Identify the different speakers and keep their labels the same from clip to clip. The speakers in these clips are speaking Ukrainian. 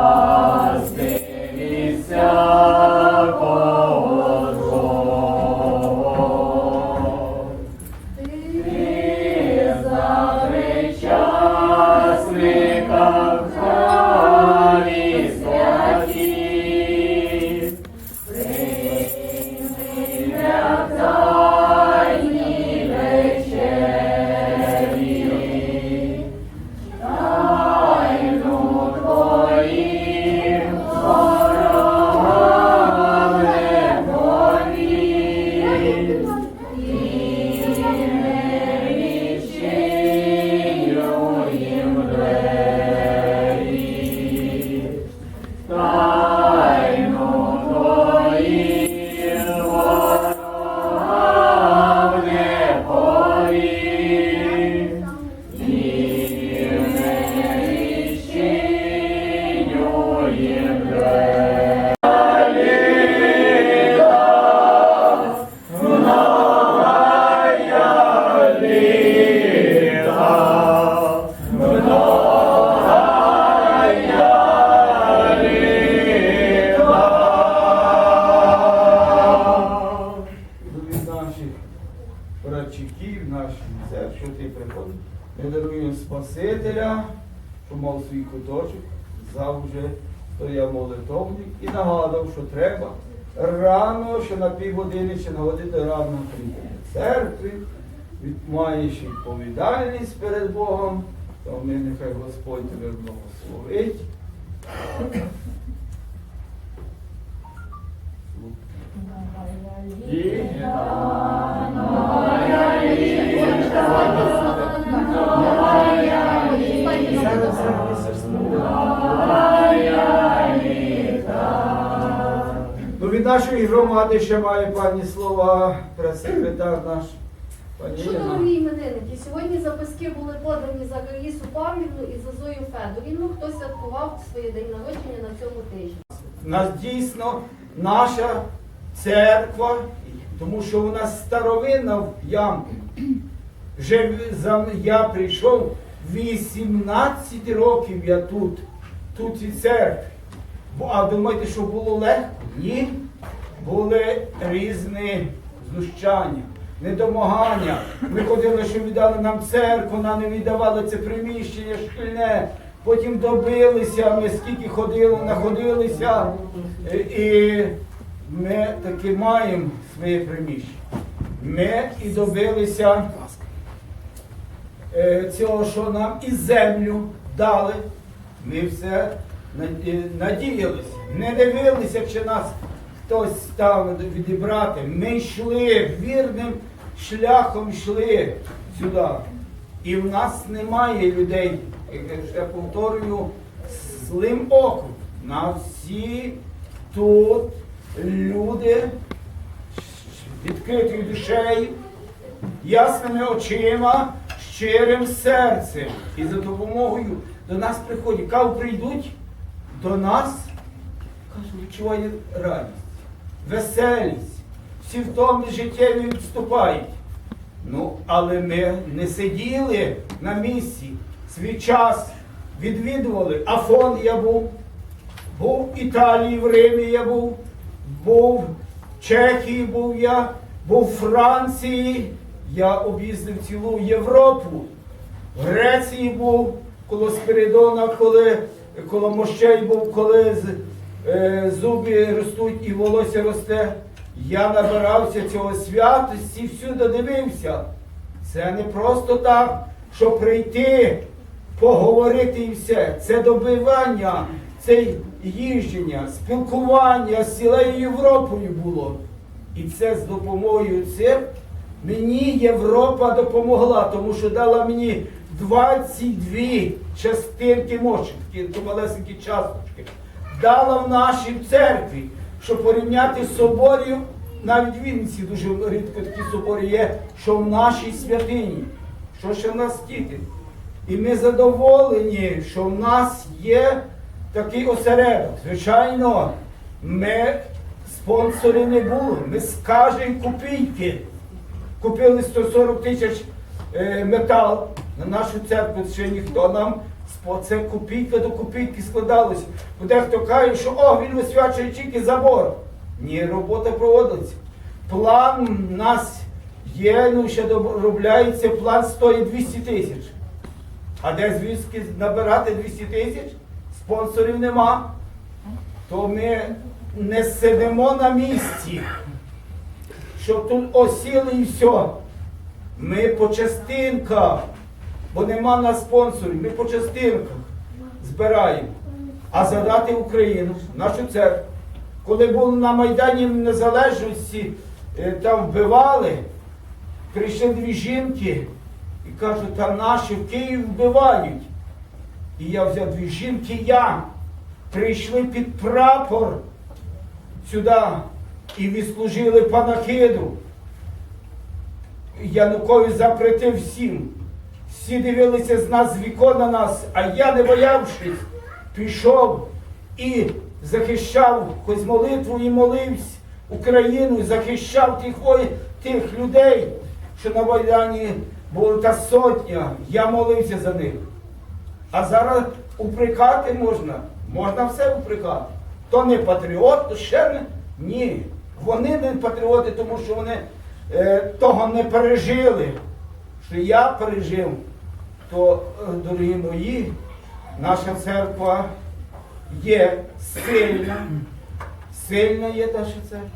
Speaker 1: від свій куточок, завжди стояв молитовник і нагадав, що треба рано, що на півгодини ще на годину рано прийти церкви, маєш відповідальність перед Богом, то ми нехай Господь тебе благословить. Нашої громади ще має пані слова прес-секретар наш. Пані
Speaker 2: Шановні іменинники, сьогодні записки були подані за Раїсу Павлівну і за Зою Федорівну, хто святкував своє день народження на цьому тижні.
Speaker 1: Нас дійсно наша церква, тому що вона старовинна в ямку. Вже я прийшов 18 років я тут, тут і церкві. А думаєте, що було легко? Ні. Були різні знущання, недомагання. Ми ходили, що віддали нам церкву, нам не віддавали це приміщення шкільне. Потім добилися, ми скільки ходили, находилися. І- ми таки маємо своє приміщення. Ми і добилися е, цього, що нам і землю дали. Ми все надіялися, не дивилися, чи нас хтось став відібрати. Ми йшли вірним шляхом йшли сюди. І в нас немає людей, я повторюю, злим оком. На всі тут люди відкритою душею, ясними очима, щирим серцем. І за допомогою до нас приходять. Кав прийдуть до нас, кажуть, відчуває радість, веселість, всі втоми життєві відступають. Ну, але ми не сиділи на місці, свій час відвідували. Афон я був, був в Італії, в Римі я був, був в Чехії був я, був в Франції, я об'їздив цілу Європу. В Греції був коло Спиридона, коли коло мощей був, коли зуби ростуть і волосся росте. Я набирався цього святості, всюди дивився. Це не просто так, щоб прийти, поговорити і все. Це добивання, це їждження, спілкування з цілою Європою було. І це з допомогою цих мені Європа допомогла, тому що дала мені 22 частинки такі то малесенькі часточки. Дала в нашій церкві, щоб порівняти з соборів, навіть в Вінниці дуже рідко такі собори є, що в нашій святині, що ще в нас діти. І ми задоволені, що в нас є такий осередок. Звичайно, ми спонсори не були. Ми скажемо копійки. Купили 140 тисяч е, метал на нашу церкву, ще ніхто нам Спо- Це копійка до копійки складалося. Бо Дехто каже, що о, він освячує тільки забор. Ні, робота проводиться. План у нас є, ну ще доробляється, план стоїть 200 тисяч. А де звідки набирати 200 тисяч? Спонсорів нема. То ми не сидимо на місці, що тут осіли і все. Ми по частинках, бо нема на спонсорів, ми по частинках збираємо. А задати Україну, нашу церкву. Коли були на Майдані Незалежності, е, там вбивали, прийшли дві жінки і кажуть, та наші в Київ вбивають. І я взяв дві жінки, я прийшли під прапор сюди і відслужили панахиду. Янукович запретив всім. Всі дивилися з нас з вікон на нас, а я, не боявшись, пішов і захищав хоч молитву і молився Україну, захищав тих, ой, тих людей, що на Майдані була та сотня. Я молився за них. А зараз упрекати можна. Можна все упрекати. То не патріот, то ще не. Ні. Вони не патріоти, тому що вони е, того не пережили. Що я пережив, то, е, дорогі мої, наша церква є сильна. Сильна є наша церква.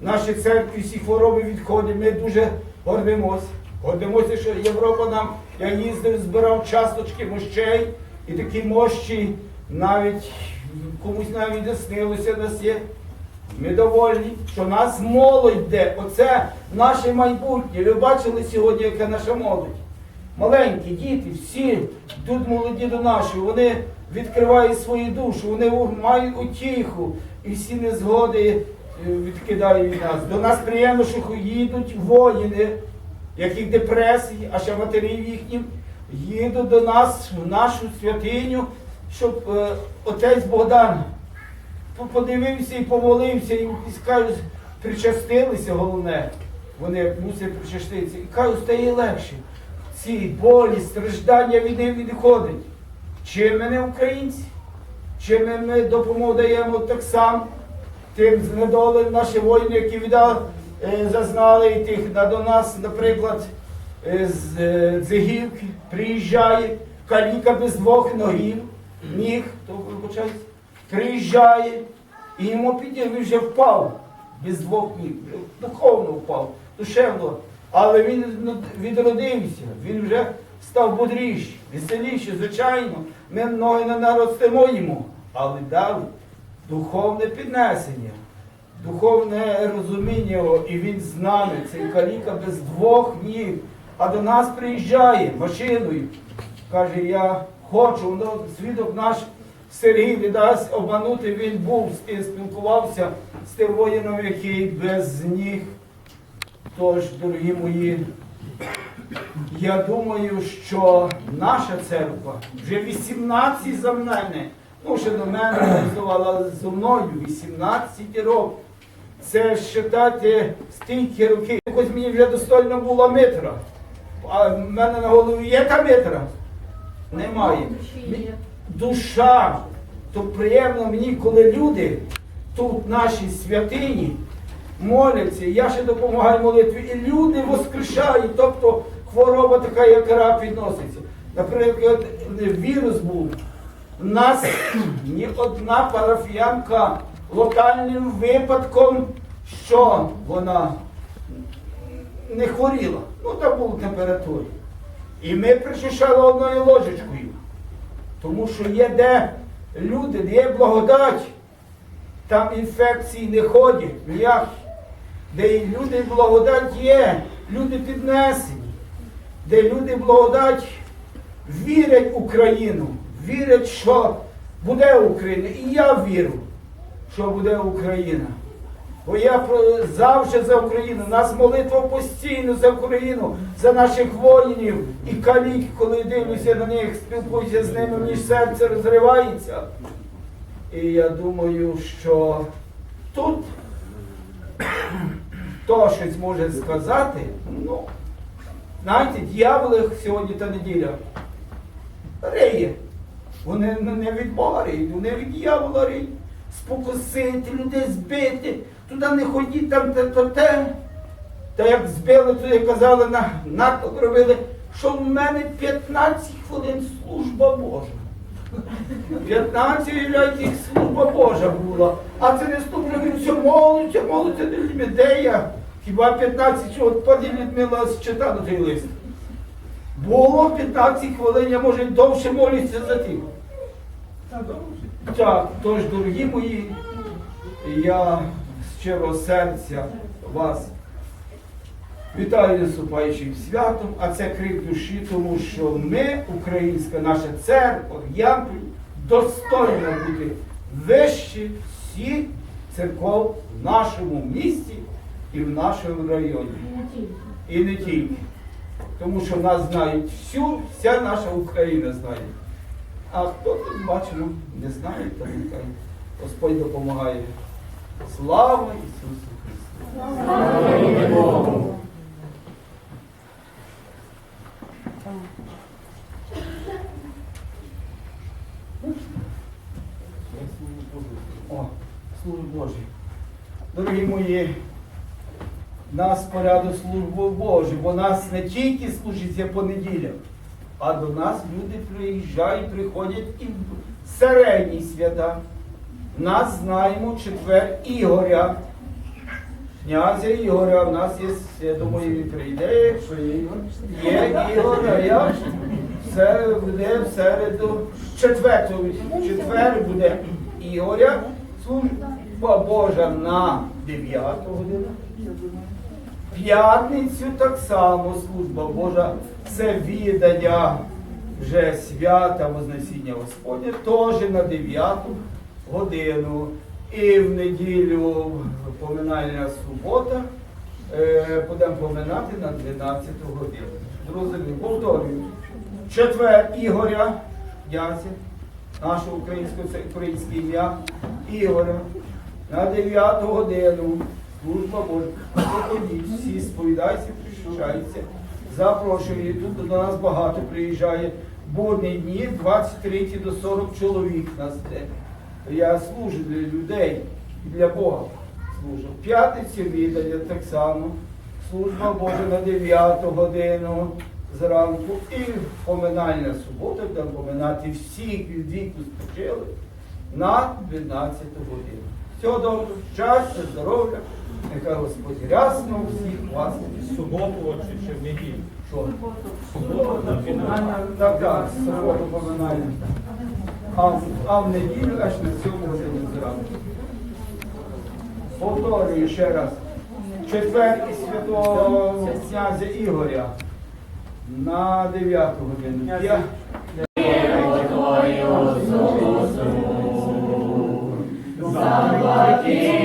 Speaker 1: Наші церкві всі хвороби відходять. Ми дуже гордимося. Гордимося, що Європа нам, я їздив, збирав часточки мощей, і такі мощі навіть комусь навіть не снилося нас є. Ми довольні, що нас молодь йде. Оце наше майбутнє. Ви бачили сьогодні, яка наша молодь. Маленькі діти, всі тут молоді до нашої, вони відкривають свою душу, вони мають утіху, і всі незгоди е, відкидають від нас. До нас приємно, що їдуть воїни, яких депресії, а ще матерів їхнім, їдуть до нас в нашу святиню, щоб е, отець Богдан подивився і помолився, і скажуть, причастилися, головне. Вони мусять причаститися. І кажуть, стає легше. Ці болі, страждання від них відходить. Чи ми не українці? Чи ми, допомогу даємо так само тим знедолим наші воїни, які віддали, е, зазнали і тих до нас, наприклад, е, з е, Дзигівки приїжджає каліка без двох ногів, ніг, то вибачайте, приїжджає, і йому піде, він вже впав без двох ніг, духовно впав, душевно. Але він відродився, він вже став бодріший, веселіший, звичайно. Ми ноги не наростимо йому, але дали духовне піднесення, духовне розуміння і він з нами, цей каліка без двох ніг. А до нас приїжджає машиною. Каже, я хочу, ну, свідок наш Сергій дасть обманути, він був тим, спілкувався з тим воїном, який без ніг. Тож, дорогі мої, я думаю, що наша церква вже 18 за мене, ну ще до мене працювала зі мною 18 років. Це вважати стільки років. Якось мені вже достойно було митра. А в мене на голові є та митра? Немає. Душа. То приємно мені, коли люди тут, нашій святині, моляться, я ще допомагаю молитві, і люди воскрешають, тобто хвороба така, як рак відноситься. Наприклад, вірус був. У нас ні одна парафіянка локальним випадком, що вона не хворіла. Ну, там була температура. І ми причищали одною ложечкою. Тому що є де люди, де є благодать, там інфекції не ходять ніякі. Де люди благодать є, люди піднесені, де люди благодать вірять Україну, вірять, що буде Україна. І я вірю, що буде Україна. Бо я завжди за Україну. Нас молитва постійно за Україну, за наших воїнів і калік, коли дивлюся на них, спілкуюся з ними, мені серце розривається. І я думаю, що тут хто щось може сказати, ну, знаєте, дьяволи сьогодні та неділя. Риє. Вони не від Бога ріють, вони від дьявола ріють. Спокусити, людей збити, туди не ходіть, там те, то те. Та як збили, то як казали, на натовп робили, що в мене 15 хвилин служба Божа. 15 уявляють, їх служба Божа була. А це не все молиться, молиться до людьми. Хіба 15 чого пані Людмила читала той лист? Було 15 хвилин, я може довше молюся за тих. Так, тож, дорогі мої, я з щирого серця вас вітаю наступаючим святом, а це крик душі, тому що ми, українська наша церква, Ямполь, достойна бути вище всіх церков в нашому місті і в нашому районі. І не тільки. Тому що нас знають всю, вся наша Україна знає. А хто тут бачимо, не знає, то нехай Господь допомагає. Слава Ісусу Христу! Слава О, служба. Дорогі мої, нас порядок служби Божі, бо нас не тільки служиться по неділях, а до нас люди приїжджають, приходять і в середні свята. Нас знаємо четвер Ігоря. Князя Ігоря, в нас є, я думаю, він прийде, є Ігор. Є я це буде в середу, четвер буде Ігоря, служба Божа на 9 годину. П'ятницю так само служба Божа, це віддання вже свята Вознесіння Господня, теж на 9 годину. І в неділю поминальна субота е, будемо поминати на 12 годину. Зрозумів, повторюю. Четвер Ігоря, Яся, наше українське, ім'я Ігоря, на 9 годину. Служба Божа. Приходіть, всі сповідайся, прищаються. Запрошую. Тут до нас багато приїжджає. Будні дні 23 до 40 чоловік нас йде. Я служу для людей і для Бога служу. В П'ятницю віддання так само. Служба Божа на 9 годину зранку. І поминальна субота, будемо поминати всіх від віку спочили на 12 годину. Всього доброго, щастя, здоров'я. Нехай Господь рясно всіх вас.
Speaker 3: суботу чи ще в неділю.
Speaker 1: Що?
Speaker 3: Субота,
Speaker 1: Поминальна, Так, так, суботу поминальна. А, в- а в неділю аж на сьому годину зранку. Повторюю ще раз. Четвер і святого князя Ігоря на 9 годину. Я... Помолиться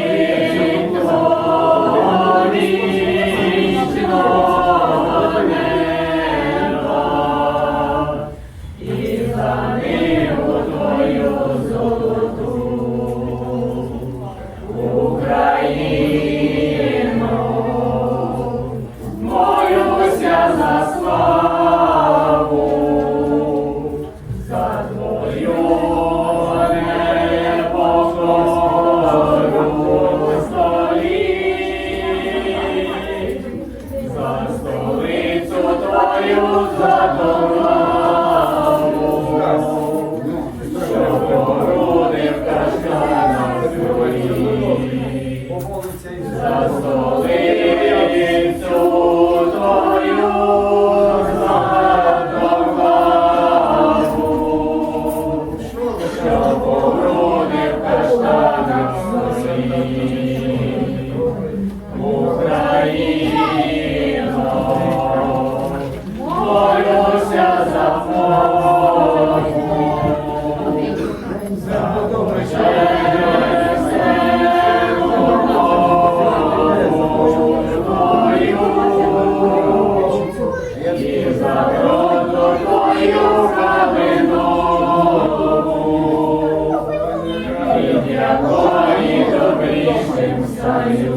Speaker 4: Ой,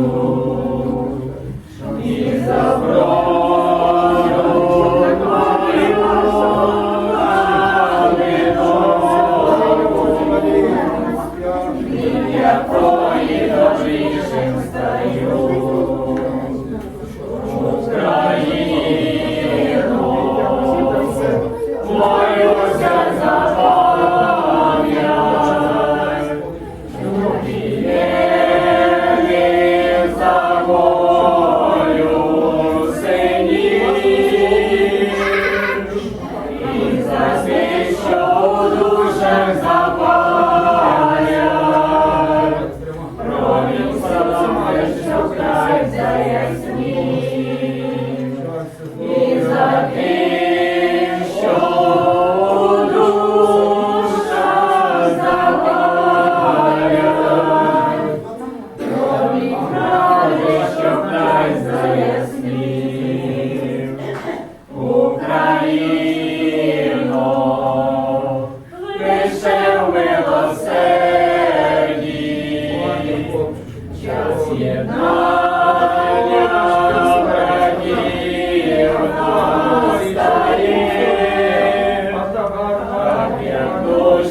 Speaker 1: Lord,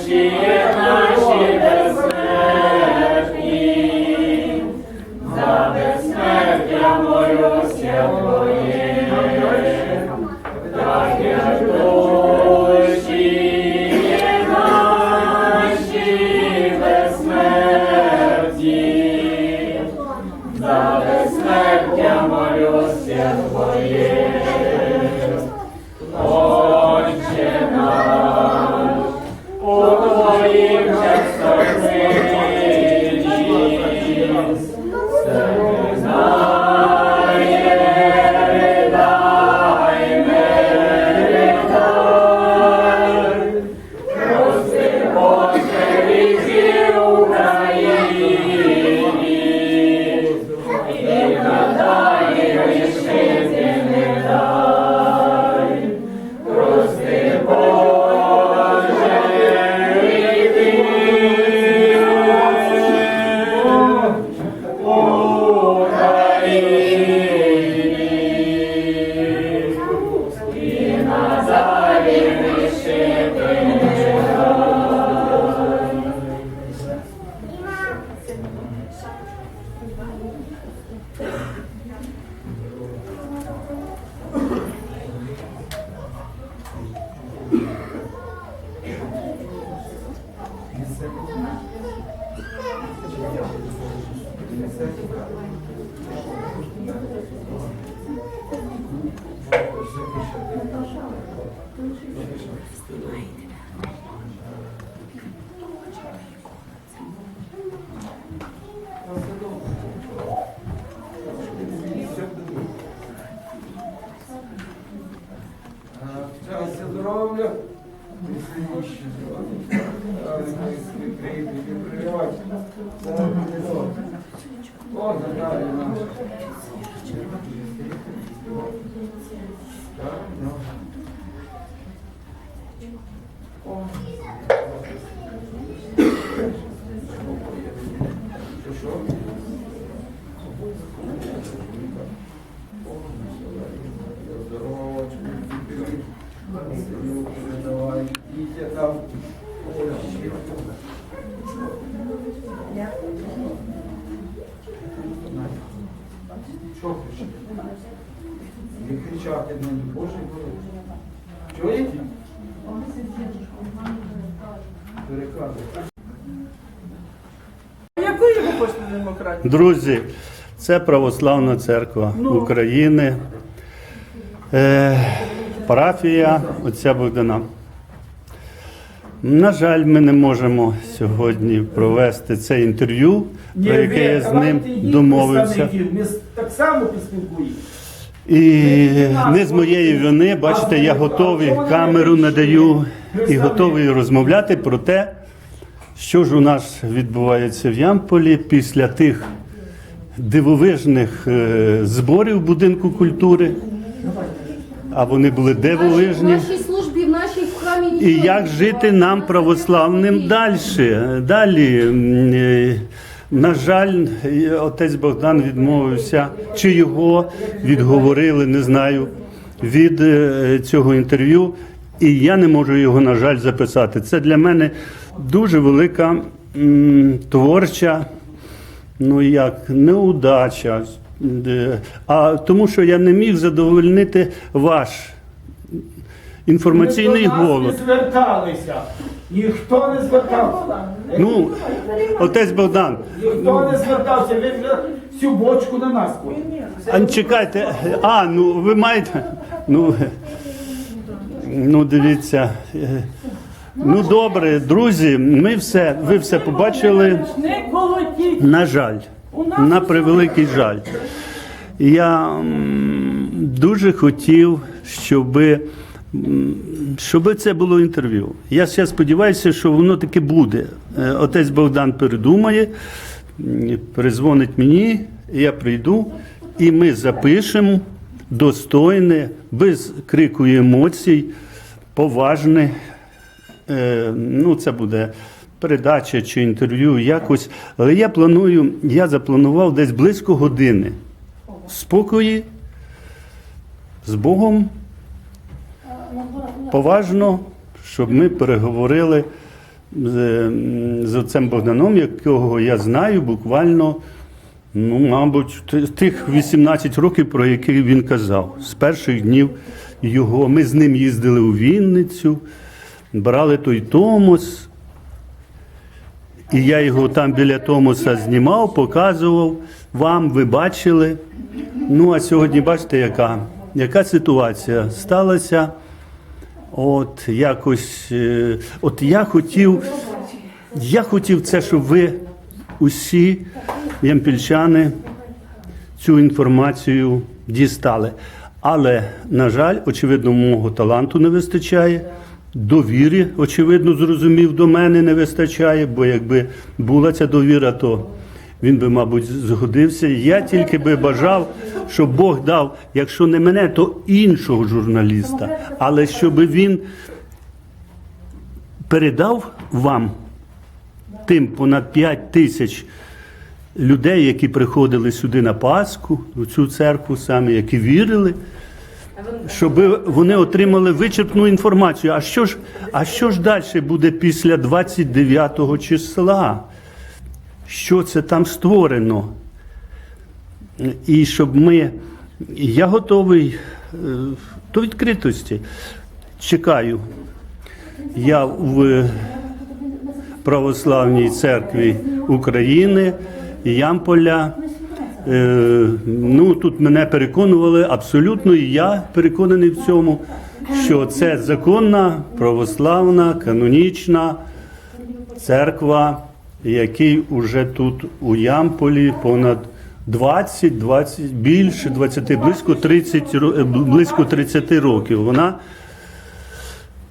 Speaker 1: Щастя, Що кричати на Боже?
Speaker 5: Друзі, це Православна Церква України, е, парафія отця Богдана. На жаль, ми не можемо сьогодні провести це інтерв'ю, про яке я з ним домовився.
Speaker 1: Ми так само поспілкуємося.
Speaker 5: І не з моєї вини, бачите, я готовий, камеру надаю і готовий розмовляти про те, що ж у нас відбувається в Ямполі після тих дивовижних е, зборів будинку культури. А вони були дивовижні. І як жити нам, православним, далі? Далі, е, на жаль, отець Богдан відмовився, чи його відговорили, не знаю, від е, цього інтерв'ю. І я не можу його, на жаль, записати. Це для мене дуже велика м, творча, ну як, неудача. А тому, що я не міг задовольнити ваш інформаційний
Speaker 1: Ми до нас
Speaker 5: голод.
Speaker 1: не зверталися. Ніхто не звертався.
Speaker 5: Ну, отець Богдан,
Speaker 1: Ніхто не звертався. Ви вже всю бочку на нас кладете.
Speaker 5: а чекайте, а, ну ви маєте. Ну, ну дивіться. е, Ну добре, друзі, ми все, ви все побачили. На жаль, на превеликий жаль. Я дуже хотів, щоб, щоб це було інтерв'ю. Я ще сподіваюся, що воно таки буде. Е, Отець Богдан передумає, перезвонить мені, я прийду, і ми запишемо достойне, без крику і емоцій, поважне. Е, ну, це буде передача чи інтерв'ю якось. Але я планую, я запланував десь близько години. Спокої, з Богом, поважно, щоб ми переговорили з, з отцем Богданом, якого я знаю буквально, ну, мабуть, тих 18 років, про які він казав. З перших днів його. Ми з ним їздили у Вінницю, брали той Томос. І я його там біля Томоса знімав, показував вам, ви бачили. Ну, а сьогодні бачите, яка, яка ситуація сталася. От якось, е, от я хотів, я хотів це, щоб ви усі ямпільчани цю інформацію дістали. Але, на жаль, очевидно, мого таланту не вистачає. Довіри, очевидно, зрозумів, до мене не вистачає, бо якби була ця довіра, то він би, мабуть, згодився. Я тільки би бажав, щоб Бог дав, якщо не мене, то іншого журналіста. Але щоб він передав вам тим понад 5 тисяч людей, які приходили сюди на Пасху, у цю церкву саме, які вірили, щоб вони отримали вичерпну інформацію. А що ж, а що ж далі буде після 29 числа? Що це там створено? І щоб ми. Я готовий е, до відкритості. Чекаю. Я в Православній церкві України, Ямполя. Е, ну, тут мене переконували абсолютно, і я переконаний в цьому, що це законна, православна, канонічна церква, який уже тут у Ямполі понад 20, 20 більше 20, близько 30, е, близько 30 років. Вона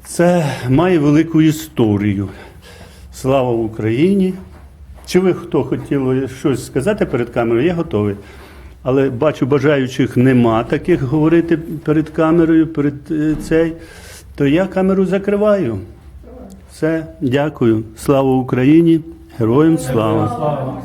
Speaker 5: це має велику історію. Слава Україні! Чи ви хто хотіли щось сказати перед камерою? Я готовий. Але бачу, бажаючих нема таких говорити перед камерою, перед е, цей. То я камеру закриваю. Все, дякую. Слава Україні! Героям слава!
Speaker 1: Слава.